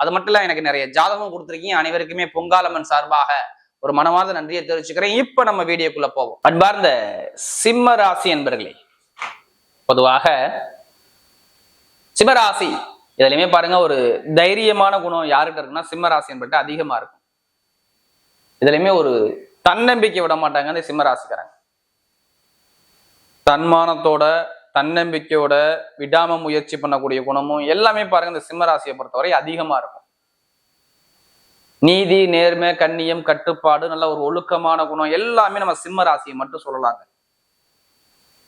அது மட்டும் இல்ல எனக்கு நிறைய ஜாதகம் கொடுத்துருக்கீங்க. அனைவருக்குமே பொங்காலம்மன் சார்பாக ஒரு மனமார்ந்த நன்றியை தெரிவிச்சுக்கிறேன். இப்ப நம்ம வீடியோக்குள்ள போவோம். அன்பார்ந்த சிம்ம ராசி என்பர்களே பொதுவாக சிம்மராசி இதுலயுமே பாருங்க ஒரு தைரியமான குணம் யாருக்கிட்ட இருக்குன்னா சிம்மராசி என்பட்டு அதிகமா இருக்கும். இதுலயுமே ஒரு தன்னம்பிக்கை விட மாட்டாங்க இந்த சிம்மராசிக்காரங்க தன்மானத்தோட தன்னம்பிக்கையோட விடாம முயற்சி பண்ணக்கூடிய குணமும் எல்லாமே பாருங்க இந்த சிம்மராசியை பொறுத்தவரை அதிகமா இருக்கும். நீதி நேர்மை கண்ணியம் கட்டுப்பாடு நல்ல ஒரு ஒழுக்கமான குணம் எல்லாமே நம்ம சிம்ம ராசியை மட்டும் சொல்லலாங்க.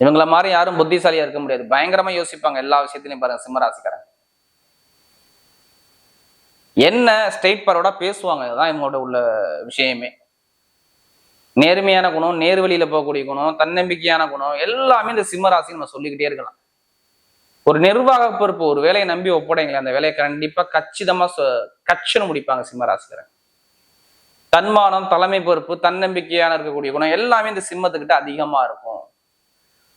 இவங்கள மாதிரி யாரும் புத்திசாலியா இருக்க முடியாது. பயங்கரமா யோசிப்பாங்க எல்லா விஷயத்திலையும் பாருங்க சிம்ம ராசிக்காரங்க. என்ன ஸ்டேட் பரோட பேசுவாங்க. இதுதான் இவங்களோட உள்ள விஷயமே. நேர்மையான குணம் நேர்வழியில போகக்கூடிய குணம் தன்னம்பிக்கையான குணம் எல்லாமே இந்த சிம்மராசி நம்ம சொல்லிக்கிட்டே இருக்கலாம். ஒரு நிர்வாக பொறுப்பு ஒரு வேலையை நம்பி ஒப்படைங்களேன் அந்த வேலையை கண்டிப்பா கச்சிதமா சொ- கச்சுன்னு முடிப்பாங்க சிம்ம தன்மானம் தலைமை பொறுப்பு தன்னம்பிக்கையான இருக்கக்கூடிய குணம் எல்லாமே இந்த சிம்மத்துக்கிட்ட அதிகமா இருக்கும்.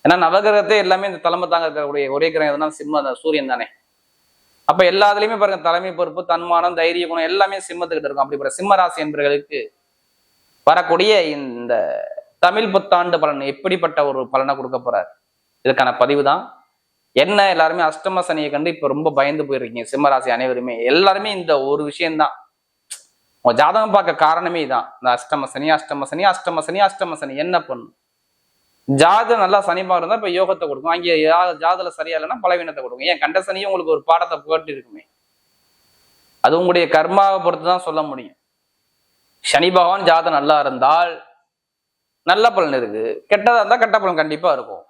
ஏன்னா நவகிரகத்தை எல்லாமே இந்த தலைமை தாங்க இருக்கக்கூடிய ஒரே கிரகம் எதுனா சிம்ம சூரியன் தானே. அப்ப எல்லாத்துலயுமே பாருங்க தலைமை பொறுப்பு தன்மானம் தைரிய குணம் எல்லாமே சிம்மத்துக்கிட்ட இருக்கும். அப்படிப்பட்ட சிம்ம ராசி என்பவர்களுக்கு வரக்கூடிய இந்த தமிழ் புத்தாண்டு பலன் எப்படிப்பட்ட ஒரு பலனை கொடுக்க போறார்? இதுக்கான பதிவு தான். என்ன எல்லாருமே அஷ்டம சனியை கண்டு இப்ப ரொம்ப பயந்து போயிருக்கீங்க சிம்மராசி அனைவருமே. எல்லாருமே இந்த ஒரு விஷயம்தான். உங்க ஜாதகம் பார்க்க காரணமே இதான். இந்த அஷ்டம சனி அஷ்டம சனி அஷ்டம சனி அஷ்டம சனி. என்ன பண்ணும் ஜாதகம் நல்லா சனி இருந்தா இப்ப யோகத்தை கொடுக்கும். அங்கே யா- ஜாதகம் சரியா இல்லைன்னா பலவீனத்தை கொடுக்கும். ஏன்? கண்ட சனியும் உங்களுக்கு ஒரு பாடத்தை போட்டு இருக்குமே அது உங்களுடைய கர்மாவை பொறுத்து தான் சொல்ல முடியும். சனி பகவான் ஜாதகம் நல்லா இருந்தால் நல்ல பலன் இருக்கு கெட்டதாக இருந்தால் கெட்ட பலன் கண்டிப்பாக இருக்கும்.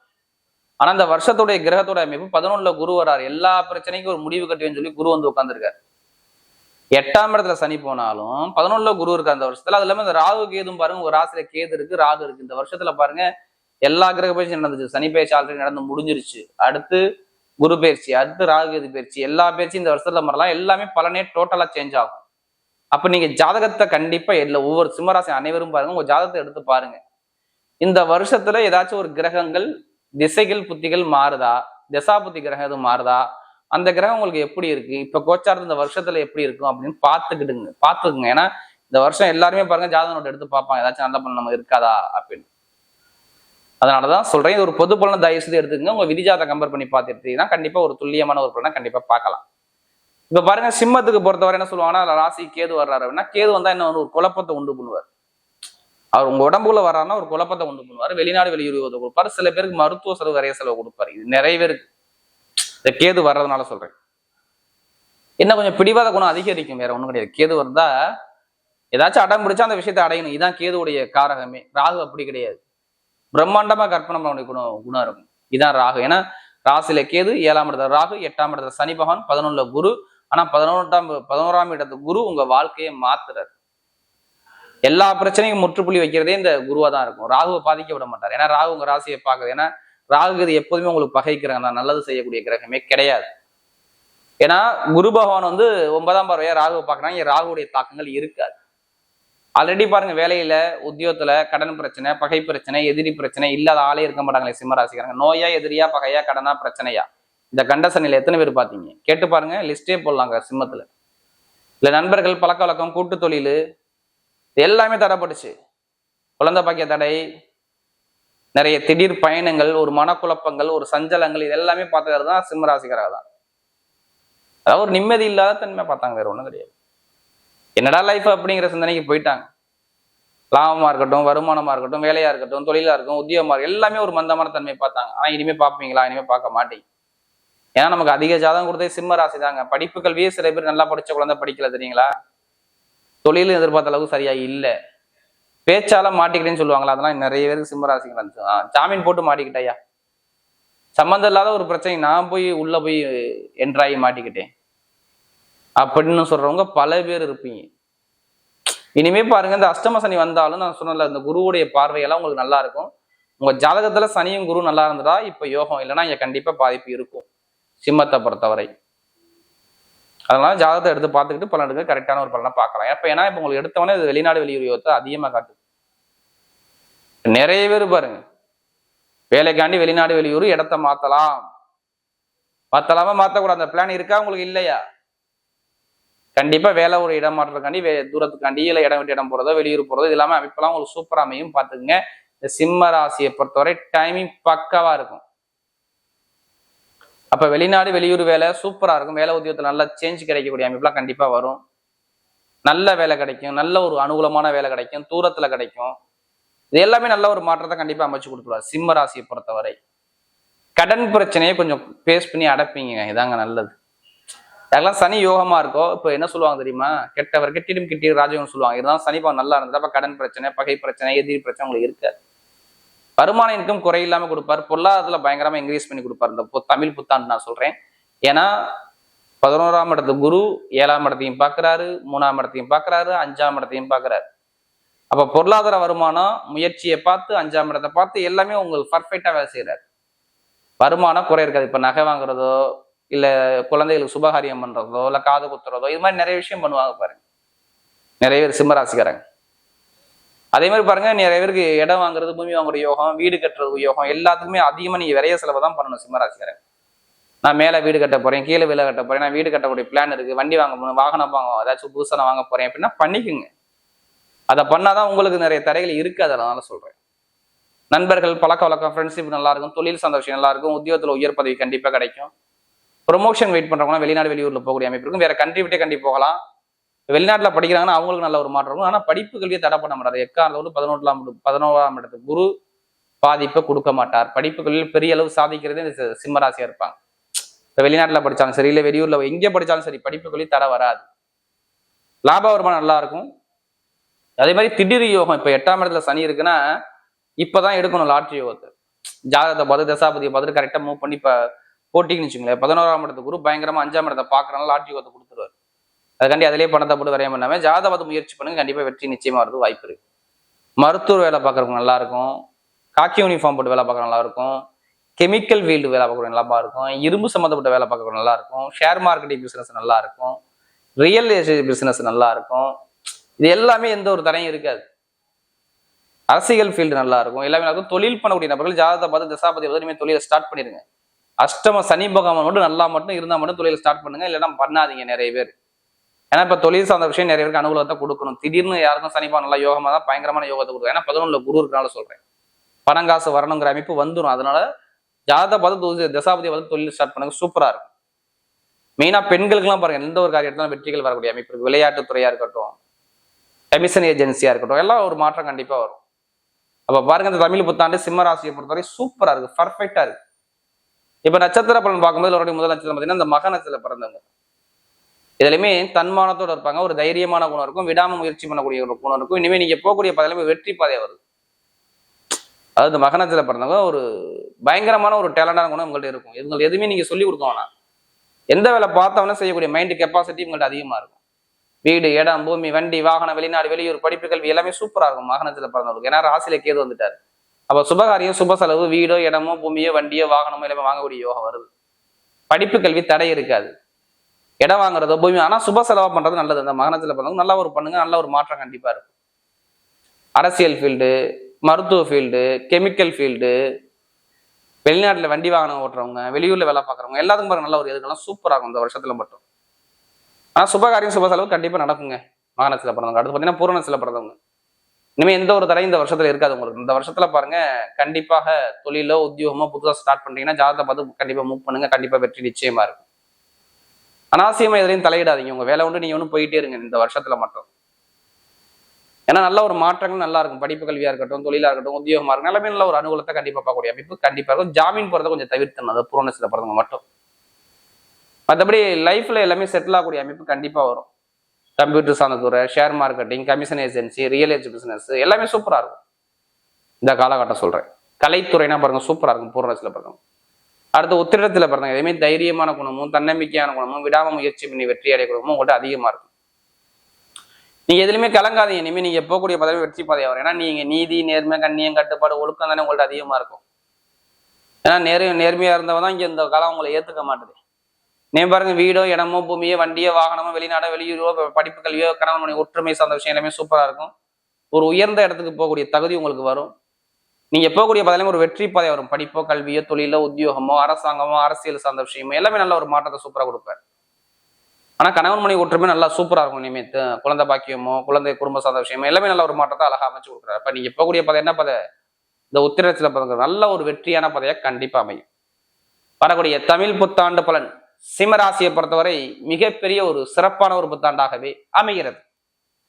ஆனால் அந்த வருஷத்துடைய கிரகத்தோட அமைப்பு பதினொன்றில் குரு வரார். எல்லா பிரச்சனைக்கும் ஒரு முடிவு கட்டுவேன்னு சொல்லி குரு வந்து உட்காந்துருக்காரு எட்டாம் இடத்துல சனி போனாலும் பதினொன்றில் குரு இருக்கு அந்த வருஷத்துல. அது இல்லாமல் இந்த ராகு கேதும் பாருங்க ஒரு ராசியில கேது இருக்கு ராகு இருக்கு. இந்த வருஷத்துல பாருங்க எல்லா கிரக பயிற்சி நடந்துச்சு. சனி பயிற்சி ஆல்ரெடி நடந்து முடிஞ்சிருச்சு. அடுத்து குரு பயிற்சி அடுத்து ராகு கேது பயிற்சி. எல்லா பயிற்சியும் இந்த வருஷத்துல வரலாம் எல்லாமே பலனே டோட்டலாக சேஞ்ச் ஆகும். அப்ப நீங்க ஜாதகத்தை கண்டிப்பா இல்லை ஒவ்வொரு சிம்மராசி அனைவரும் பாருங்க உங்க ஜாதகத்தை எடுத்து பாருங்க. இந்த வருஷத்துல ஏதாச்சும் ஒரு கிரகங்கள் திசைகள் புத்திகள் மாறுதா? திசாபுத்தி கிரகம் எதுவும் மாறுதா? அந்த கிரகம் உங்களுக்கு எப்படி இருக்கு? இப்ப கோச்சாரத்து இந்த வருஷத்துல எப்படி இருக்கும் அப்படின்னு பார்த்துக்கிடுங்க பார்த்துக்குங்க. ஏன்னா இந்த வருஷம் எல்லாருமே பாருங்க ஜாதக நோட்டு எடுத்து பார்ப்பாங்க. ஏதாச்சும் நல்ல பலன் நம்ம இருக்காதா? அப்படின்னு. அதனாலதான் சொல்றேன் இது ஒரு பொது பலனை தயவு செய்து எடுத்துக்கங்க. உங்க விதிஜாத்தை கம்பேர் பண்ணி பார்த்துட்டீங்கன்னா கண்டிப்பா ஒரு துல்லியமான ஒரு பலனை கண்டிப்பா பார்க்கலாம். இப்ப பாருங்க சிம்மத்துக்கு பொறுத்தவரை என்ன சொல்லுவாங்கன்னா ராசி கேது வர்றாரு அப்படின்னா கேது வந்தா என்ன ஒரு குழப்பத்தை உண்டு பண்ணுவார். அவர் உங்க உடம்புக்குள்ள வர்றாருன்னா ஒரு குழப்பத்தை உண்டு பண்ணுவார். வெளிநாடு வெளியூர் கொடுப்பாரு. சில பேருக்கு மருத்துவ செலவு நிறைய செலவு கொடுப்பாரு. இது நிறைய பேருக்கு. இந்த கேது வர்றதுனால சொல்றேன். என்ன கொஞ்சம் பிடிவாத குணம் அதிகரிக்கும் வேற ஒண்ணும் கிடையாது. கேது வந்தா ஏதாச்சும் அடம் பிடிச்சா அந்த விஷயத்தை அடையணும். இதுதான் கேதுவுடைய காரகமே. ராகு அப்படி கிடையாது. பிரம்மாண்டமா கற்பனை பண்ணக்கூடிய குணம் குணம் இருக்கும். இதான் ராகு. ஏன்னா ராசியில கேது ஏழாம் இடத்துல ராகு எட்டாம் இடத்துல சனி பகவான் பதினொன்னுல குரு ஆனா பதினோட்டாம் பதினோராம் இடத்து குரு உங்க வாழ்க்கையை மாத்துறாரு. எல்லா பிரச்சனையும் முற்றுப்புள்ளி வைக்கிறதே இந்த குருவா தான் இருக்கும். ராகுவை பாதிக்க விட மாட்டார். ஏன்னா ராகு உங்க ராசியை பார்க்குது. ஏன்னா ராகு இது எப்போதுமே உங்களுக்கு பகைக்கிறாங்க நான் நல்லது செய்யக்கூடிய கிரகமே கிடையாது. ஏன்னா குரு பகவான் வந்து ஒன்பதாம் பார்வையா ராகுவை பார்க்குறாங்க. ராகுடைய தாக்கங்கள் இருக்காது. ஆல்ரெடி பாருங்க வேலையில உத்தியோகத்துல கடன் பிரச்சனை பகை பிரச்சனை எதிரி பிரச்சனை இல்லாத ஆளே இருக்க மாட்டாங்களே சிம்மராசிக்காரங்க நோயா எதிரியா பகையா கடனா பிரச்சனையா? இந்த கண்டசனில் எத்தனை பேர் பார்த்தீங்க கேட்டு பாருங்க லிஸ்டே போடலாங்க சிம்மத்தில். இல்லை நண்பர்கள் பழக்க வழக்கம் கூட்டு தொழில் இது எல்லாமே தடைப்பட்டுச்சு குழந்தை பாக்கிய தடை நிறைய திடீர் பயணங்கள் ஒரு மனக்குழப்பங்கள் ஒரு சஞ்சலங்கள் இது எல்லாமே பார்த்தது தான் சிம்மராசிக்காரங்க தான். அதாவது ஒரு நிம்மதி இல்லாத தன்மை பார்த்தாங்க வேற ஒன்றும் கிடையாது. என்னடா லைஃப் அப்படிங்கிற சிந்தனைக்கு போயிட்டாங்க. லாபமாக இருக்கட்டும் வருமானமா இருக்கட்டும் வேலையாக இருக்கட்டும் தொழிலாக இருக்கட்டும் உத்தியோகமாக இருக்கும் எல்லாமே ஒரு மந்தமான தன்மை பார்த்தாங்க. ஆனால் இனிமேல் பார்ப்பீங்களா? இனிமேல் பார்க்க மாட்டேங்க. ஏன்னா நமக்கு அதிக ஜாதகம் கொடுத்தே சிம்ம ராசி தாங்க படிப்பு கல்வியே சில பேர் நல்லா படிச்ச குழந்தை படிக்கல தெரியுங்களா? தொழிலும் எதிர்பார்த்த அளவுக்கு சரியா இல்லை. பேச்சால மாட்டிக்கிட்டேன்னு சொல்லுவாங்களா அதெல்லாம் நிறைய பேருக்கு சிம்ம ராசிக்கு வந்துச்சு. ஜாமீன் போட்டு மாட்டிக்கிட்டயா? சம்மந்தம் இல்லாத ஒரு பிரச்சனை நான் போய் உள்ள போய் என்ட்ராகி மாட்டிக்கிட்டேன். அப்படின்னு சொல்றவங்க பல பேர் இருப்பீங்க. இனிமே பாருங்க இந்த அஷ்டம சனி வந்தாலும் நான் சொன்னல இந்த குருவுடைய பார்வையெல்லாம் உங்களுக்கு நல்லா இருக்கும். உங்க ஜாதகத்துல சனியும் குரு நல்லா இருந்ததா? இப்ப யோகம் இல்லைன்னா இங்க கண்டிப்பா பாதிப்பு இருக்கும். சிம்மத்தை பொறுத்தவரை. அதனால ஜாதகத்தை எடுத்து பார்த்துக்கிட்டு பலன் எடுக்க கரெக்டான ஒரு பலனை பார்க்கலாம். எப்போ ஏன்னா இப்போ உங்களுக்கு எடுத்தவொடனே இது வெளிநாடு வெளியுறவத்தை அதிகமாக அதிகமா காட்டுது. நிறைய பேர் பாருங்க. வேலைக்காண்டி வெளிநாடு வெளியூர் இடத்த மாற்றலாம் மாத்தலாமா மாற்றக்கூடாது அந்த பிளான் இருக்கா உங்களுக்கு இல்லையா? கண்டிப்பாக வேலை ஒரு இடம் மாற்றத்துக்காண்டி வே தூரத்துக்காண்டி இல்லை இடம் விட்டு இடம் போறதோ வெளியூர் போகிறதோ இது எல்லாமே அமைப்பெல்லாம் உங்களுக்கு சூப்பராக அமையும் பார்த்துக்குங்க. இந்த சிம்ம ராசியை பொறுத்தவரை டைமிங் பக்காவாக இருக்கும். அப்போ வெளிநாடு வெளியூர் வேலை சூப்பராக இருக்கும். வேலை உத்தியோகத்தில் நல்ல சேஞ்ச் கிடைக்கக்கூடிய அமைப்புலாம் கண்டிப்பாக வரும். நல்ல வேலை கிடைக்கும். நல்ல ஒரு அனுகூலமான வேலை கிடைக்கும். தூரத்தில் கிடைக்கும். இது எல்லாமே நல்ல ஒரு மாற்றத்தை கண்டிப்பாக அமைச்சு கொடுத்துருவார். சிம்ம ராசியை பொறுத்தவரை. கடன் பிரச்சனையை கொஞ்சம் பேஸ் பண்ணி அடைப்பீங்க இதாங்க நல்லது. அதெல்லாம் சனி யோகமா இருக்கோ இப்போ என்ன சொல்லுவாங்க தெரியுமா? கெட்டவர் கெட்டிடும் கிட்டியும் ராஜகம் சொல்லுவாங்க. இதுதான் சனி பவன் நல்லா இருந்தது அப்போ கடன் பிரச்சனை பகை பிரச்சனை எதிரி பிரச்சனை உங்களுக்கு இருக்காது. வருமான இன்கம் குறையில்லாம கொடுப்பாரு. பொருளாதாரத்தில் பயங்கரமா இன்க்ரீஸ் பண்ணி கொடுப்பாரு. இந்த தமிழ் புத்தாண்டு நான் சொல்றேன். ஏன்னா பதினோராம் இடத்து குரு ஏழாம் இடத்தையும் பார்க்குறாரு மூணாம் இடத்தையும் பார்க்குறாரு அஞ்சாம் இடத்தையும் பார்க்குறாரு. அப்போ பொருளாதார வருமானம் முயற்சியை பார்த்து அஞ்சாம் இடத்தை பார்த்து எல்லாமே உங்களுக்கு பர்ஃபெக்டாக வேலை செய்கிறார் வருமானம் குறை இருக்காது. இப்போ நகை வாங்குறதோ இல்லை குழந்தைகளுக்கு சுபகாரியம் பண்ணுறதோ இல்லை காது குத்துறதோ இது மாதிரி நிறைய விஷயம் பண்ணுவாங்க பாருங்க. நிறைய பேர் சிம்மராசிக்காரங்க அதே மாதிரி பாருங்க நிறைய பேருக்கு இடம் வாங்குறது பூமி வாங்குற யோகம் வீடு கட்டுறது யோகம் எல்லாத்துக்குமே அதிகமா நீங்க விரைய செலவு தான் பண்ணணும் சிம்மராசிக்காரன் நான் மேல வீடு கட்ட போறேன் கீழே வீடு கட்ட போறேன் நான் வீடு கட்டக்கூடிய பிளான் இருக்கு வண்டி வாங்க போகணும் வாகனம் வாங்க ஏதாச்சும் புதுசான நான் வாங்க போறேன் அப்படின்னா பண்ணிக்குங்க. அதை பண்ணாதான் உங்களுக்கு நிறைய தடைகள் இருக்காது அதனால சொல்றேன். நண்பர்கள் பழக்க வழக்கம் ஃப்ரெண்ட்ஷிப் நல்லா இருக்கும் தொழில் சந்தோஷம் நல்லா இருக்கும் உத்தியோகத்துல உயர் பதவி கண்டிப்பா கிடைக்கும். ப்ரொமோஷன் வெயிட் பண்றவங்க வெளிநாடு வெளியூர்ல போகக்கூடிய அமைப்பு இருக்கும். வேற கண்ட்ரி விட்டே கண்டி போகலாம். வெளிநாட்டில் படிக்கிறாங்கன்னா அவங்களுக்கு நல்ல ஒரு மாற்றம் இருக்கும். ஆனா படிப்பு கல்வியை தடை பண்ண மாட்டார். எக்காரணம் பதினொன்றாம் பதினோராம் இடத்து குரு பாதிப்பை கொடுக்க மாட்டார். படிப்பு கல்வியில் பெரிய அளவு சாதிக்கிறதே இந்த சிம்மராசியாக இருப்பாங்க. இப்போ வெளிநாட்டில் படித்தாலும் சரி இல்லை வெளியூரில் எங்கே படித்தாலும் சரி படிப்பு கல்வி தடை வராது. லாப வருமானம் நல்லா இருக்கும். அதே மாதிரி திடீர் யோகம். இப்போ எட்டாம் இடத்துல சனி இருக்குன்னா இப்போதான் எடுக்கணும் லாட்ரி யோகத்தை. ஜாதகத்தை பார்த்து தசாபதியை பார்த்துட்டு கரெக்டாக மூவ் பண்ணி இப்போ போட்டிங்கன்னு வச்சுங்களேன் பதினோராம் இடத்துக்கு குரு பயங்கரமாக அஞ்சாம் இடத்தை பாக்குறனால லாட்ரி யோகத்தை கொடுத்துருவாரு. அதுக்காண்டி அதிலே பணத்தை போட்டு வரைய பண்ணாமல் ஜாதகத்தை முயற்சி பண்ணுங்க. கண்டிப்பாக வெற்றி நிச்சயமாக வரது வாய்ப்பு இருக்கு. மருத்துவ வேலை பார்க்குறவங்க நல்லா இருக்கும். காக்கி யூனிஃபார்ம் போட்டு வேலை பார்க்குற நல்லா இருக்கும். கெமிக்கல் ஃபீல்டு வேலை பார்க்கறவங்க நல்லா இருக்கும். இரும்பு சம்மந்தப்பட்ட வேலை பார்க்கறவங்க நல்லா இருக்கும். ஷேர் மார்க்கெட்டிங் பிஸ்னஸ் நல்லா இருக்கும். ரியல் எஸ்டேட் பிஸ்னஸ் நல்லா இருக்கும். இது எல்லாமே எந்த ஒரு தடையும் இருக்காது. அரசியல் ஃபீல்டு நல்லா இருக்கும். எல்லாமே நல்லா இருக்கும். தொழில் பண்ணக்கூடிய நபர்கள் ஜாதகத்தை பார்த்து தசாபதி வந்து இனிமேல் தொழிலை ஸ்டார்ட் பண்ணிடுங்க. அஷ்டம சனி பகவான் மட்டும் நல்லா மட்டும் இருந்தால் மட்டும் தொழிலை ஸ்டார்ட் பண்ணுங்க. இல்லைன்னா பண்ணாதீங்க நிறைய பேர். ஏன்னா இப்ப தொழில் சார்ந்த விஷயம் நிறைய பேருக்கு அனுகூலத்தை கொடுக்கணும். திடீர்னு யாருக்கும் சனிப்பா நல்லா யோகமா தான் பயங்கரமான யோகத்தை கொடுக்கும். ஏன்னா பதினொன்றுல குரு இருக்கனால சொல்றேன். பணங்காசு வரணுங்கிற அமைப்பு வந்துடும் அதனால ஜாதக பார்த்து தசாபதி பார்த்து தொழில் ஸ்டார்ட் பண்ணுங்க. சூப்பரா இருக்கும். மெயினா பெண்களுக்குலாம் பாருங்க. எந்த ஒரு காரியத்திலும் வெற்றிகள் வரக்கூடிய அமைப்பு இருக்கு. விளையாட்டு துறையா இருக்கட்டும் கமிஷன் ஏஜென்சியா இருக்கட்டும் எல்லாம் ஒரு மாற்றம் கண்டிப்பா வரும். அப்ப பாருங்க இந்த தமிழ் புத்தாண்டு சிம்ம ராசியை பொறுத்தவரை சூப்பரா இருக்கு. பர்ஃபெக்டா இருக்கு. இப்ப நட்சத்திர பலன் பார்க்கும்போது அவருடைய முதல் நட்சத்திரம் பார்த்தீங்கன்னா இந்த மக நட்சத்திரம் பிறந்தவங்க. இதுலையுமே தன்மானத்தோட இருப்பாங்க. ஒரு தைரியமான குணம் இருக்கும். விடாம முயற்சி பண்ணக்கூடிய ஒரு குணம் இருக்கும். இனிமேல் நீங்கள் போகக்கூடிய பாதையிலுமே வெற்றி பாதையாக வருது. அதாவது இந்த பிறந்தவங்க ஒரு பயங்கரமான ஒரு டேலண்டான குணம் உங்கள்கிட்ட இருக்கும். இவங்களுக்கு எதுவுமே நீங்கள் சொல்லி கொடுக்க வேணாம். எந்த வேலை பார்த்தவொன்னே செய்யக்கூடிய மைண்ட் கெப்பாசிட்டி உங்கள்கிட்ட அதிகமாக இருக்கும். வீடு இடம் பூமி வண்டி வாகனம் வெளிநாடு வெளியூர் படிப்பு கல்வி எல்லாமே சூப்பராக இருக்கும் மகனத்தில் பிறந்தவங்களுக்கு. ஏன்னா ராசியில கேது வந்துட்டார். அப்போ சுபகாரியம் சுப செலவு வீடோ இடமோ பூமியோ வண்டியோ வாகனமோ எல்லாமே வாங்கக்கூடிய யோகம் வருது. படிப்பு கல்வி தடை இருக்காது. இடம் வாங்குறதோ பூமி ஆனால் சுப செலவாக பண்ணுறது நல்லது. அந்த மகனத்தில் பிறந்தவங்க நல்லா ஒரு பண்ணுங்க நல்ல ஒரு மாற்றம் கண்டிப்பாக இருக்கும். அரசியல் ஃபீல்டு மருத்துவ ஃபீல்டு கெமிக்கல் ஃபீல்டு வெளிநாட்டில் வண்டி வாகனம் ஓட்டுறவங்க வெளியூரில் வேலை பார்க்குறவங்க எல்லாத்துக்கும் பாருங்க நல்ல ஒரு எதுக்கெல்லாம் சூப்பராக இருக்கும் இந்த வருஷத்தில் மட்டும். ஆனால் சுபகாரியம் சுப செலவு கண்டிப்பாக நடக்குங்க. மகனத்தில் பிறந்தவங்க. அடுத்து பார்த்தீங்கன்னா பூரணத்தில் பிறந்தவங்க. இனிமேல் எந்த ஒரு தடையும் இந்த வருஷத்துல இருக்காது உங்களுக்கு. இந்த வருஷத்துல பாருங்க கண்டிப்பாக தொழிலோ உத்தியோகமோ புதுசாக ஸ்டார்ட் பண்றீங்கன்னா ஜாதகத்தை பார்த்து கண்டிப்பாக மூவ் பண்ணுங்க. கண்டிப்பாக வெற்றி நிச்சயமா இருக்கும். அனாவசியமா எதுலையும் தலையிடாதீங்க. உங்க வேலை உண்டு நீ ஒன்றும் போயிட்டே இருங்க இந்த வருஷத்துல மட்டும். ஏன்னா நல்ல ஒரு மாற்றங்கள் நல்லா இருக்கும். படிப்பு கல்வியா இருக்கட்டும் தொழிலா இருக்கட்டும் உத்தியோகமா இருக்கும் எல்லாமே நல்ல ஒரு அனுகூலத்தை கண்டிப்பா பார்க்கக்கூடிய அமைப்பு. கண்டிப்பா இருக்கும். ஜாமீன் போறதை கொஞ்சம் தவிர்த்தணும். அது பூரணத்துல பிறந்தவங்க மட்டும். மற்றபடி லைஃப்ல எல்லாமே செட்டில் ஆகக்கூடிய அமைப்பு கண்டிப்பா வரும். கம்ப்யூட்டர் சார்ந்த துறை share marketing commission agency real estate business எல்லாமே சூப்பரா இருக்கும். இந்த காலகட்டம் சொல்றேன். கலைத்துறைனா பாருங்க சூப்பராக இருக்கும். பூரணத்துல பிறந்தவங்க அடுத்து உத்திரத்தில் பிறந்தவங்க எதுவுமே தைரியமான குணமும் தன்னம்பிக்கையான குணமும் விடாம முயற்சி பண்ணி வெற்றி அடைய குணமும் உங்கள்கிட்ட அதிகமா இருக்கும் நீங்க எதுலையுமே கலங்காதீங்க. இனிமேல் நீங்க போகக்கூடிய பதவி வெற்றி பாதையாக வரும் ஏன்னா நீங்க நீதி நேர்மை கண்ணியம் கட்டுப்பாடு ஒழுக்கம் தானே உங்கள்கிட்ட அதிகமா இருக்கும். ஏன்னா நேர் நேர்மையா இருந்தவங்க தான் இங்க இந்த காலம் உங்களை ஏத்துக்க மாட்டுது. நீ பாருங்க வீடோ இடமோ பூமியோ வண்டியோ வாகனமோ வெளிநாடோ வெளியூரோ படிப்பு கல்வியோ கணவன் மனைவி ஒற்றுமை சார்ந்த விஷயம் எல்லாமே சூப்பரா இருக்கும். ஒரு உயர்ந்த இடத்துக்கு போகக்கூடிய தகுதி உங்களுக்கு வரும். நீங்க போகக்கூடிய பாதையிலும் ஒரு வெற்றி பாதை வரும். படிப்போ கல்வியோ தொழிலோ உத்தியோகமோ அரசாங்கமோ அரசியல் சார்ந்த விஷயமோ எல்லாமே நல்ல ஒரு மாற்றத்தை சூப்பராக கொடுப்பார். ஆனால் கணவன் மனைவி ஒற்றுமை நல்லா சூப்பராக இருக்கும் இனிமே. குழந்தை பாக்கியமோ குழந்தை குடும்ப சார்ந்த விஷயமோ எல்லாமே நல்ல ஒரு மாற்றத்தை அழகாக அமைச்சு கொடுக்குறாரு. அப்போ நீங்கள் போகக்கூடிய பதை என்ன பதை? இந்த உத்திரத்தில் பதங்க நல்ல ஒரு வெற்றியான பதையா கண்டிப்பாக அமையும். வரக்கூடிய தமிழ் புத்தாண்டு பலன் சிம்மராசியை பொறுத்தவரை மிகப்பெரிய ஒரு சிறப்பான ஒரு புத்தாண்டாகவே அமைகிறது.